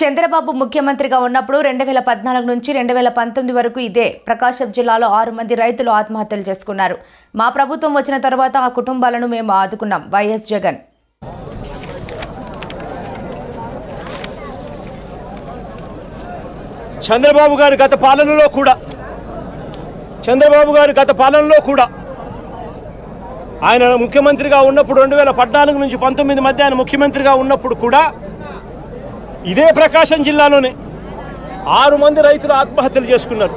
చంద్రబాబు ముఖ్యమంత్రిగా ఉన్నప్పుడు రెండు వేల పద్నాలుగు నుంచి రెండు వేల పంతొమ్మిది వరకు ఇదే ప్రకాశం జిల్లాలో ఆరు మంది రైతులు ఆత్మహత్యలు చేసుకున్నారు. మా ప్రభుత్వం వచ్చిన తర్వాత ఆ కుటుంబాలను మేము ఆదుకున్నాం. వైఎస్ జగన్. చంద్రబాబు గారు గత పాలనలో కూడా చంద్రబాబు గారు గత పాలనలో కూడా ఆయన ముఖ్యమంత్రిగా ఉన్నప్పుడు రెండు వేల పద్నాలుగు నుంచి పంతొమ్మిది మధ్య ఆయన ముఖ్యమంత్రిగా ఉన్నప్పుడు కూడా ఇదే ప్రకాశం జిల్లాలోనే ఆరు మంది రైతులు ఆత్మహత్యలు చేసుకున్నారు.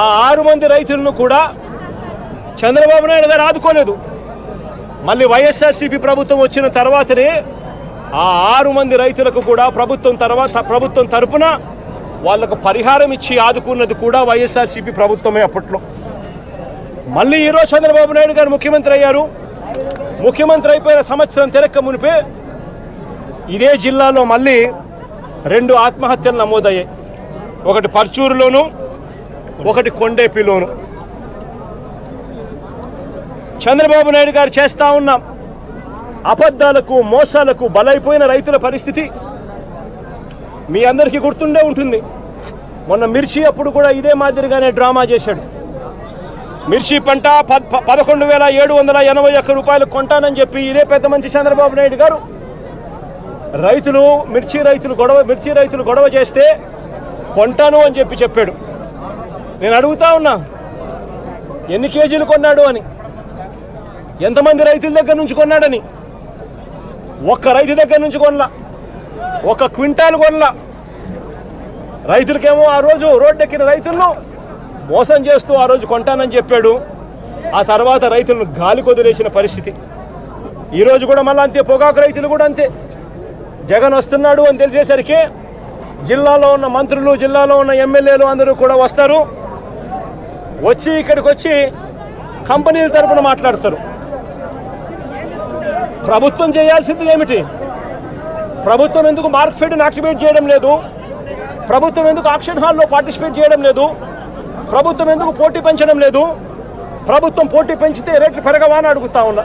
ఆ ఆరు మంది రైతులను కూడా చంద్రబాబు నాయుడు గారు ఆదుకోలేదు. మళ్ళీ వైఎస్ఆర్సీపీ ప్రభుత్వం వచ్చిన తర్వాతనే ఆ ఆరు మంది రైతులకు కూడా ప్రభుత్వం తర్వాత ప్రభుత్వం తరపున వాళ్ళకు పరిహారం ఇచ్చి ఆదుకున్నది కూడా వైఎస్ఆర్సీపీ ప్రభుత్వమే అప్పట్లో. మళ్ళీ ఈరోజు చంద్రబాబు నాయుడు గారు ముఖ్యమంత్రి అయ్యారు. ముఖ్యమంత్రి అయిపోయిన సంవత్సరం తిరక్క మునిపే ఇదే జిల్లాలో మళ్ళీ రెండు ఆత్మహత్యలు నమోదయ్యాయి. ఒకటి పర్చూరులోను ఒకటి కొండేపిలోను. చంద్రబాబు నాయుడు గారు చేస్తా ఉన్న అబద్ధాలకు మోసాలకు బలైపోయిన రైతుల పరిస్థితి మీ అందరికీ గుర్తుండే ఉంటుంది. మొన్న మిర్చి అప్పుడు కూడా ఇదే మాదిరిగానే డ్రామా చేశాడు. మిర్చి పంట పద్- పదకొండు వేల ఏడు వందల ఎనభై ఒక్క రూపాయలు కొంటానని చెప్పి ఇదే పెద్ద మంచి చంద్రబాబు నాయుడు గారు రైతులు మిర్చి రైతులు గొడవ మిర్చి రైతులు గొడవ చేస్తే కొంటాను అని చెప్పి చెప్పాడు. నేను అడుగుతా ఉన్నా ఎన్ని కేజీలు కొన్నాడు అని? ఎంతమంది రైతుల దగ్గర నుంచి కొన్నాడని? ఒక్క రైతు దగ్గర నుంచి కొనలా. ఒక క్వింటాల్ కొనలా. రైతులకేమో ఆ రోజు రోడ్డెక్కిన రైతులను మోసం చేస్తూ ఆ రోజు కొంటానని చెప్పాడు. ఆ తర్వాత రైతులను గాలి కొదిలేసిన పరిస్థితి. ఈరోజు కూడా మళ్ళీ అంతే పొగాకు రైతులు కూడా అంతే. జగన్ వస్తున్నాడు అని తెలిసేసరికి జిల్లాలో ఉన్న మంత్రులు జిల్లాలో ఉన్న ఎమ్మెల్యేలు అందరూ కూడా వస్తారు. వచ్చి ఇక్కడికి వచ్చి కంపెనీల తరపున మాట్లాడతారు. ప్రభుత్వం చేయాల్సింది ఏమిటి? ప్రభుత్వం ఎందుకు మార్క్ ఫెడ్ని యాక్టివేట్ చేయడం లేదు? ప్రభుత్వం ఎందుకు ఆక్షన్ హాల్లో పార్టిసిపేట్ చేయడం లేదు? ప్రభుత్వం ఎందుకు పోటీ పెంచడం లేదు? ప్రభుత్వం పోటీ పెంచితే రేట్లు పెరగవా అని అడుగుతా ఉన్నా.